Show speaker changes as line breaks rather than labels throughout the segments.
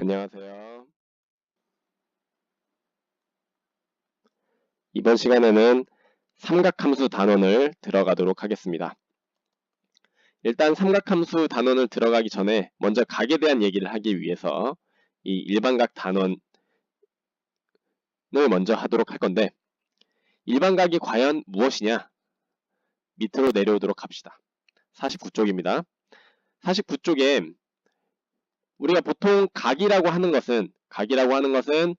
안녕하세요. 이번 시간에는 삼각함수 단원을 들어가도록 하겠습니다. 일단 삼각함수 단원을 들어가기 전에 먼저 각에 대한 얘기를 하기 위해서 이 일반각 단원을 먼저 하도록 할 건데 일반각이 과연 무엇이냐? 밑으로 내려오도록 합시다. 49쪽입니다. 49쪽에 우리가 보통 각이라고 하는 것은 각이라고 하는 것은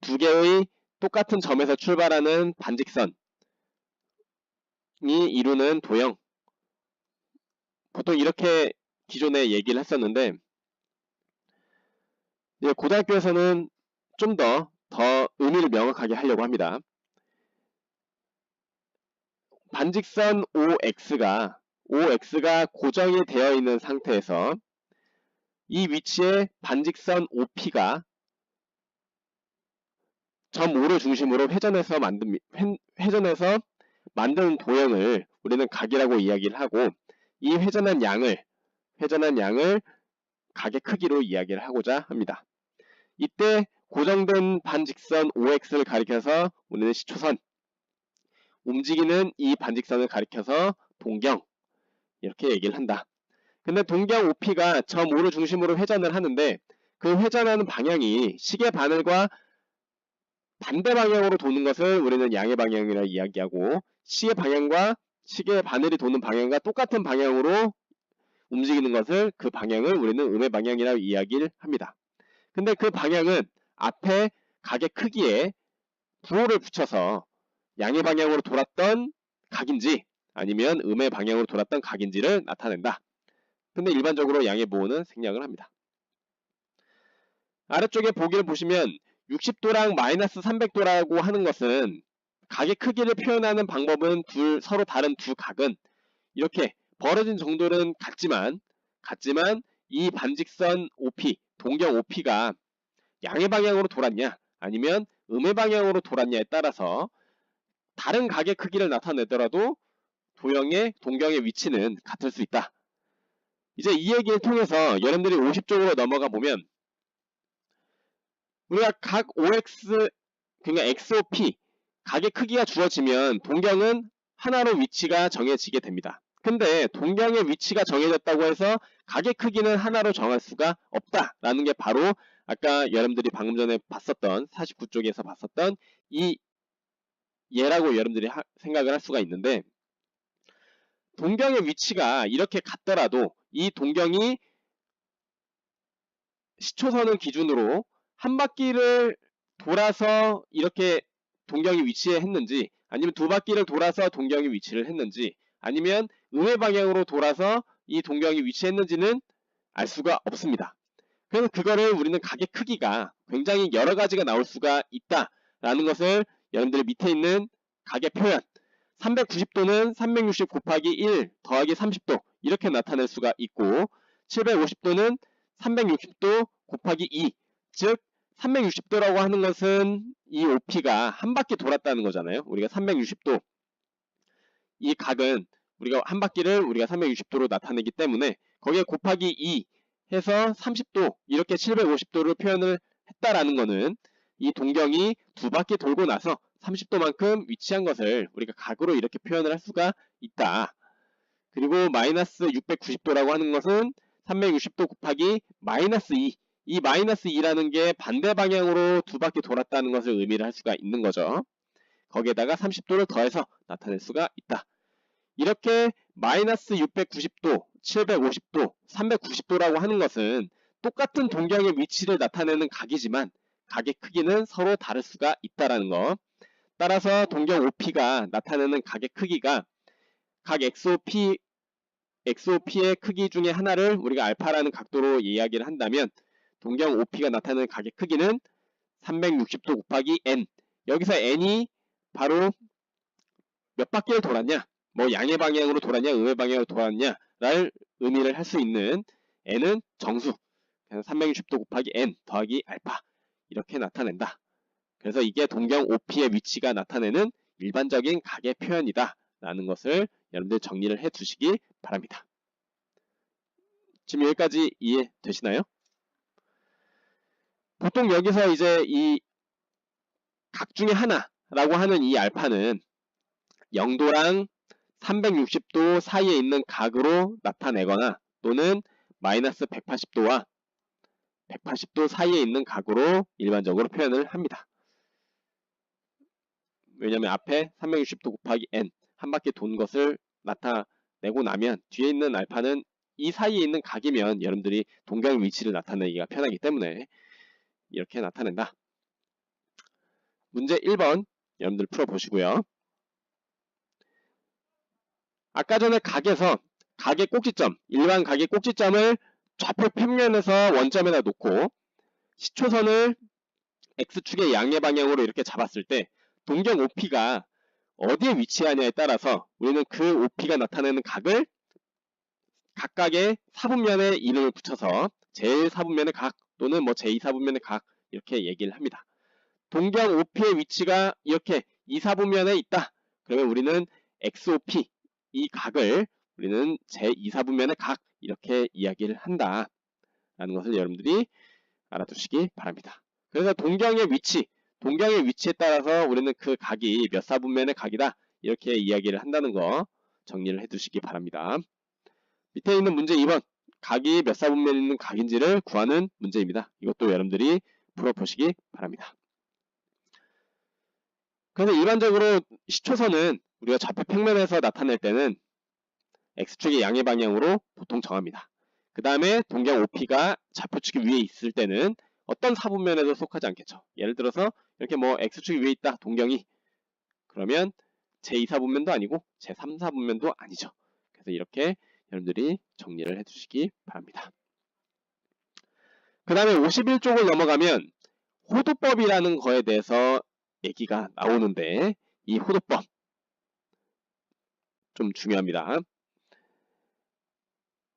두 개의 똑같은 점에서 출발하는 반직선이 이루는 도형 보통 이렇게 기존에 얘기를 했었는데 고등학교에서는 좀 더더 의미를 명확하게 하려고 합니다. 반직선 OX가 OX가 고정이 되어 있는 상태에서 이 위치에 반직선 OP가 점 5를 중심으로 회전해서 만든 회전해서 만든 도형을 우리는 각이라고 이야기를 하고 이 회전한 양을 회전한 양을 각의 크기로 이야기를 하고자 합니다. 이때 고정된 반직선 OX를 가리켜서 우리는 시초선 움직이는 이 반직선을 가리켜서 동경 이렇게 얘기를 한다. 근데 동경 OP가 점 5를 중심으로 회전을 하는데 그 회전하는 방향이 시계 바늘과 반대 방향으로 도는 것을 우리는 양의 방향이라 이야기하고 시계 방향과 시계 바늘이 도는 방향과 똑같은 방향으로 움직이는 것을 그 방향을 우리는 음의 방향이라 이야기를 합니다. 근데 그 방향은 앞에 각의 크기에 부호를 붙여서 양의 방향으로 돌았던 각인지 아니면 음의 방향으로 돌았던 각인지를 나타낸다. 근데 일반적으로 양의 보호는 생략을 합니다. 아래쪽에 보기를 보시면 60도랑 마이너스 300도라고 하는 것은 각의 크기를 표현하는 방법은 둘 서로 다른 두 각은 이렇게 벌어진 정도는 같지만 같지만 이 반직선 OP, 동경 OP가 양의 방향으로 돌았냐 아니면 음의 방향으로 돌았냐에 따라서 다른 각의 크기를 나타내더라도 도형의 동경의 위치는 같을 수 있다. 이제 이 얘기를 통해서 여러분들이 50쪽으로 넘어가 보면 우리가 각 OX 그러니까 XOP 각의 크기가 주어지면 동경은 하나로 위치가 정해지게 됩니다. 근데 동경의 위치가 정해졌다고 해서 각의 크기는 하나로 정할 수가 없다라는 게 바로 아까 여러분들이 방금 전에 봤었던 49쪽에서 봤었던 이 예라고 여러분들이 하, 생각을 할 수가 있는데 동경의 위치가 이렇게 같더라도 이 동경이 시초선을 기준으로 한 바퀴를 돌아서 이렇게 동경이 위치에 했는지 아니면 두 바퀴를 돌아서 동경이 위치를 했는지 아니면 음의 방향으로 돌아서 이 동경이 위치했는지는 알 수가 없습니다. 그래서 그거를 우리는 각의 크기가 굉장히 여러 가지가 나올 수가 있다라는 것을 여러분들 밑에 있는 각의 표현 390도는 360 곱하기 1 더하기 30도 이렇게 나타낼 수가 있고 750도는 360도 곱하기 2 즉 360도라고 하는 것은 이 OP가 한 바퀴 돌았다는 거잖아요. 우리가 360도 이 각은 우리가 한 바퀴를 우리가 360도로 나타내기 때문에 거기에 곱하기 2 해서 30도 이렇게 750도를 표현을 했다라는 것은 이 동경이 두 바퀴 돌고 나서 30도만큼 위치한 것을 우리가 각으로 이렇게 표현을 할 수가 있다. 그리고 마이너스 690도라고 하는 것은 360도 곱하기 마이너스 2. 이 마이너스 2라는 게 반대 방향으로 두 바퀴 돌았다는 것을 의미를 할 수가 있는 거죠. 거기에다가 30도를 더해서 나타낼 수가 있다. 이렇게 마이너스 690도, 750도, 390도라고 하는 것은 똑같은 동경의 위치를 나타내는 각이지만 각의 크기는 서로 다를 수가 있다라는 거. 따라서 동경 OP가 나타내는 각의 크기가 각 XOP, XOP의 크기 중에 하나를 우리가 알파라는 각도로 이야기를 한다면 동경 OP가 나타내는 각의 크기는 360도 곱하기 n 여기서 n이 바로 몇 바퀴를 돌았냐 뭐 양의 방향으로 돌았냐 음의 방향으로 돌았냐를 의미를 할 수 있는 n은 정수 그래서 360도 곱하기 n 더하기 알파 이렇게 나타낸다. 그래서 이게 동경 OP의 위치가 나타내는 일반적인 각의 표현이다. 라는 것을 여러분들 정리를 해 두시기 바랍니다. 지금 여기까지 이해되시나요? 보통 여기서 이제 이 각 중에 하나라고 하는 이 알파는 0도랑 360도 사이에 있는 각으로 나타내거나 또는 마이너스 180도와 180도 사이에 있는 각으로 일반적으로 표현을 합니다. 왜냐하면 앞에 360도 곱하기 n 한 바퀴 돈 것을 나타내고 나면 뒤에 있는 알파는 이 사이에 있는 각이면 여러분들이 동경 위치를 나타내기가 편하기 때문에 이렇게 나타낸다. 문제 1번 여러분들 풀어보시고요. 아까 전에 각에서 각의 꼭지점, 일반 각의 꼭지점을 좌표 평면에서 원점에다 놓고 시초선을 x축의 양의 방향으로 이렇게 잡았을 때 동경 OP가 어디에 위치하냐에 따라서 우리는 그 OP가 나타내는 각을 각각의 사분면에 이름을 붙여서 제1사분면의 각 또는 뭐 제2사분면의 각 이렇게 얘기를 합니다. 동경 OP의 위치가 이렇게 2사분면에 있다. 그러면 우리는 XOP 이 각을 우리는 제2사분면의 각 이렇게 이야기를 한다. 라는 것을 여러분들이 알아두시기 바랍니다. 그래서 동경의 위치, 동경의 위치에 따라서 우리는 그 각이 몇 사분면의 각이다. 이렇게 이야기를 한다는 거 정리를 해두시기 바랍니다. 밑에 있는 문제 2번 각이 몇 사분면에 있는 각인지를 구하는 문제입니다. 이것도 여러분들이 풀어보시기 바랍니다. 그래서 일반적으로 시초선은 우리가 좌표 평면에서 나타낼 때는 x축의 양의 방향으로 보통 정합니다. 그 다음에 동경 OP가 좌표축이 위에 있을 때는 어떤 사분면에도 속하지 않겠죠. 예를 들어서 이렇게 뭐 x축이 위에 있다 동경이 그러면 제2사분면도 아니고 제3사분면도 아니죠. 그래서 이렇게 여러분들이 정리를 해주시기 바랍니다. 그 다음에 51쪽을 넘어가면 호도법이라는 거에 대해서 얘기가 나오는데 이 호도법 좀 중요합니다.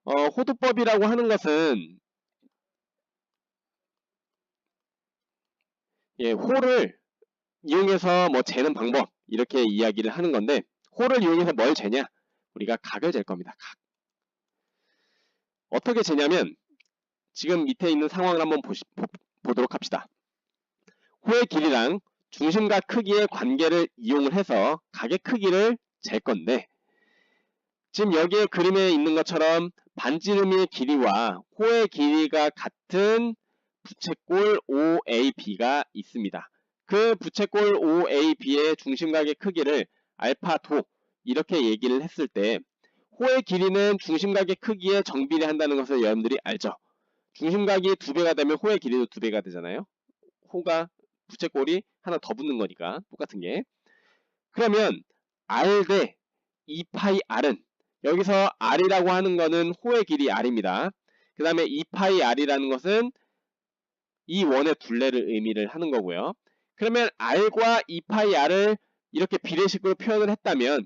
어, 호도법이라고 하는 것은 예, 호를 이용해서 뭐 재는 방법 이렇게 이야기를 하는 건데 호를 이용해서 뭘 재냐? 우리가 각을 잴 겁니다. 각. 어떻게 재냐면 지금 밑에 있는 상황을 한번 보시, 보 도록 합시다. 호의 길이랑 중심과 크기의 관계를 이용을 해서 각의 크기를 잴 건데 지금 여기에 그림에 있는 것처럼 반지름의 길이와 호의 길이가 같은 부채꼴 OAB가 있습니다. 그 부채꼴 OAB의 중심각의 크기를 알파 도 이렇게 얘기를 했을 때 호의 길이는 중심각의 크기에 정비례 한다는 것을 여러분들이 알죠. 중심각이 두 배가 되면 호의 길이도 두 배가 되잖아요. 호가 부채꼴이 하나 더 붙는 거니까 똑같은 게. 그러면 R 대 2파이 R은 여기서 R이라고 하는 거는 호의 길이 R입니다. 그 다음에 2파이 R이라는 것은 이 원의 둘레를 의미를 하는 거고요. 그러면 R과 2파이 R을 이렇게 비례식으로 표현을 했다면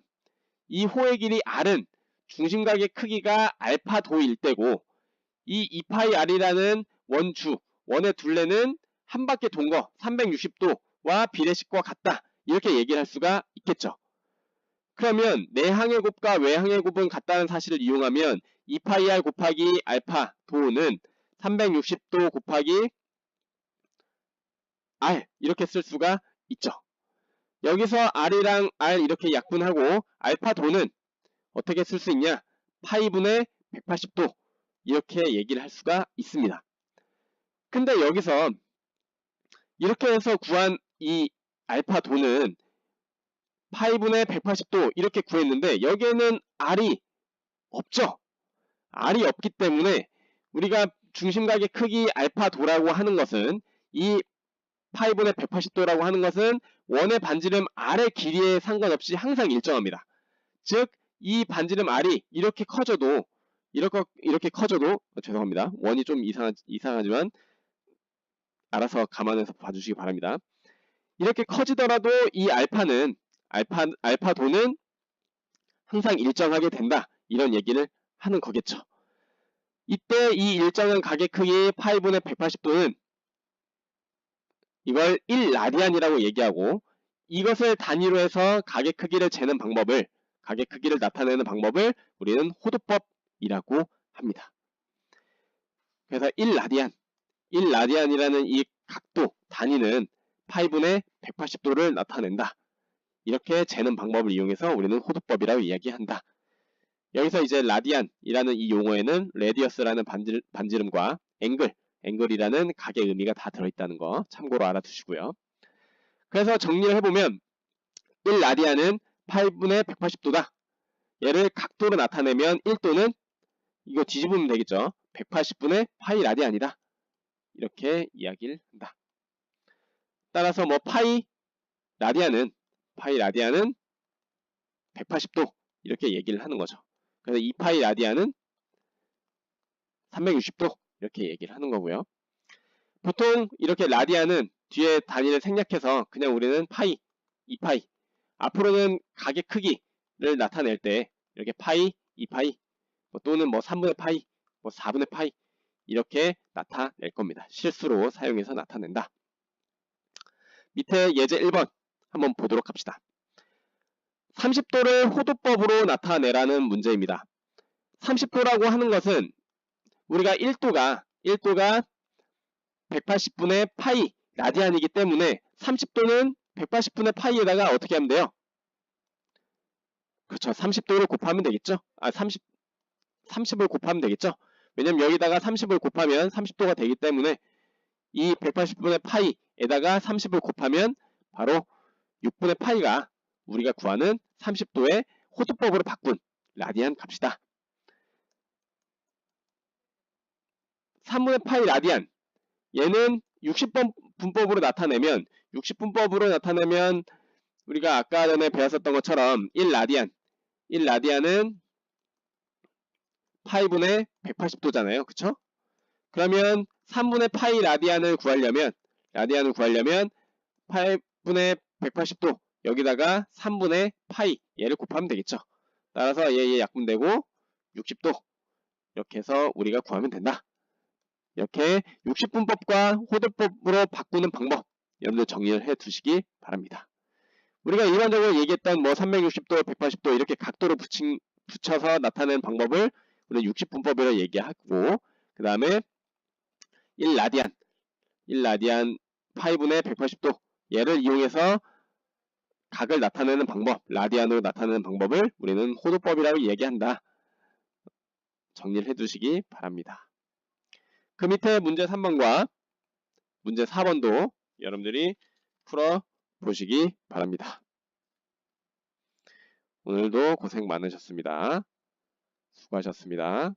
이 호의 길이 R은 중심각의 크기가 알파 도일 때고 이 2파이 R이라는 원주, 원의 둘레는 한 바퀴 돈 거 360도와 비례식과 같다. 이렇게 얘기를 할 수가 있겠죠. 그러면 내항의 곱과 외항의 곱은 같다는 사실을 이용하면 2파이 R 곱하기 알파 도는 360도 곱하기 R 이렇게 쓸 수가 있죠. 여기서 R이랑 R 이렇게 약분하고 알파 도는 어떻게 쓸 수 있냐? 파이분의 180도 이렇게 얘기를 할 수가 있습니다. 근데 여기서 이렇게 해서 구한 이 알파 도는 파이분의 180도 이렇게 구했는데 여기에는 R이 없죠. R이 없기 때문에 우리가 중심각의 크기 알파 도라고 하는 것은 이 파이분의 180도라고 하는 것은 원의 반지름 R의 길이에 상관없이 항상 일정합니다. 즉 이 반지름 R이 이렇게 커져도 이렇게 이렇게 커져도 어, 죄송합니다. 원이 좀 이상하, 이상하지만 알아서 감안해서 봐주시기 바랍니다. 이렇게 커지더라도 이 알파는 알파 알파도는 항상 일정하게 된다. 이런 얘기를 하는 거겠죠. 이때 이 일정한 가계 크기 파이분의 180도는 이걸 1라디안이라고 얘기하고 이것을 단위로 해서 가계 크기를 재는 방법을 가계 크기를 나타내는 방법을 우리는 호도법이라고 합니다. 그래서 1라디안, 1라디안이라는 이 각도, 단위는 파이분의 180도를 나타낸다. 이렇게 재는 방법을 이용해서 우리는 호두법이라고 이야기한다. 여기서 이제 라디안이라는 이 용어에는 레디어스라는 반지, 반지름과 앵글, 앵글이라는 각의 의미가 다 들어있다는 거 참고로 알아두시고요. 그래서 정리를 해보면 1라디안은 8분의 180도다. 얘를 각도로 나타내면 1도는 이거 뒤집으면 되겠죠. 180분의 파이 라디안이다. 이렇게 이야기를 한다. 따라서 뭐 파이 라디안은 파이 라디안은 180도 이렇게 얘기를 하는 거죠. 그래서 2파이 라디안은 360도 이렇게 얘기를 하는 거고요. 보통 이렇게 라디안은 뒤에 단위를 생략해서 그냥 우리는 파이, 2파이 앞으로는 각의 크기를 나타낼 때 이렇게 파이, 2파이 뭐 또는 뭐 3분의 파이, 뭐 4분의 파이 이렇게 나타낼 겁니다. 실수로 사용해서 나타낸다. 밑에 예제 1번 한번 보도록 합시다. 30도를 호도법으로 나타내라는 문제입니다. 30도라고 하는 것은 우리가 1도가 1도가 180분의 파이 라디안이기 때문에 30도는 180분의 파이에다가 어떻게 하면 돼요? 그렇죠. 30도를 곱하면 되겠죠? 아, 30, 30을 곱하면 되겠죠? 왜냐면 여기다가 30을 곱하면 30도가 되기 때문에 이 180분의 파이에다가 30을 곱하면 바로 6분의 파이가 우리가 구하는 30도의 호두법으로 바꾼 라디안 값이다. 3분의 파이 라디안 얘는 60번 분법으로 나타내면 60분법으로 나타내면 우리가 아까 전에 배웠었던 것처럼 1 라디안 1 라디안은 파이분의 180도잖아요. 그쵸? 그러면 3분의 파이 라디안을 구하려면 라디안을 구하려면 파이분의 180도 여기다가 3분의 파이 얘를 곱하면 되겠죠. 따라서 얘, 얘 약분되고 60도 이렇게 해서 우리가 구하면 된다. 이렇게 60분법과 호도법으로 바꾸는 방법 여러분들 정리를 해 두시기 바랍니다. 우리가 일반적으로 얘기했던 뭐 360도, 180도 이렇게 각도를 붙인, 붙여서 나타내는 방법을 우리는 60분법이라고 얘기하고 그 다음에 1라디안 1라디안 파이분의 180도 얘를 이용해서 각을 나타내는 방법, 라디안으로 나타내는 방법을 우리는 호도법이라고 얘기한다. 정리를 해두시기 바랍니다. 그 밑에 문제 3번과 문제 4번도 여러분들이 풀어 보시기 바랍니다. 오늘도 고생 많으셨습니다. 수고하셨습니다.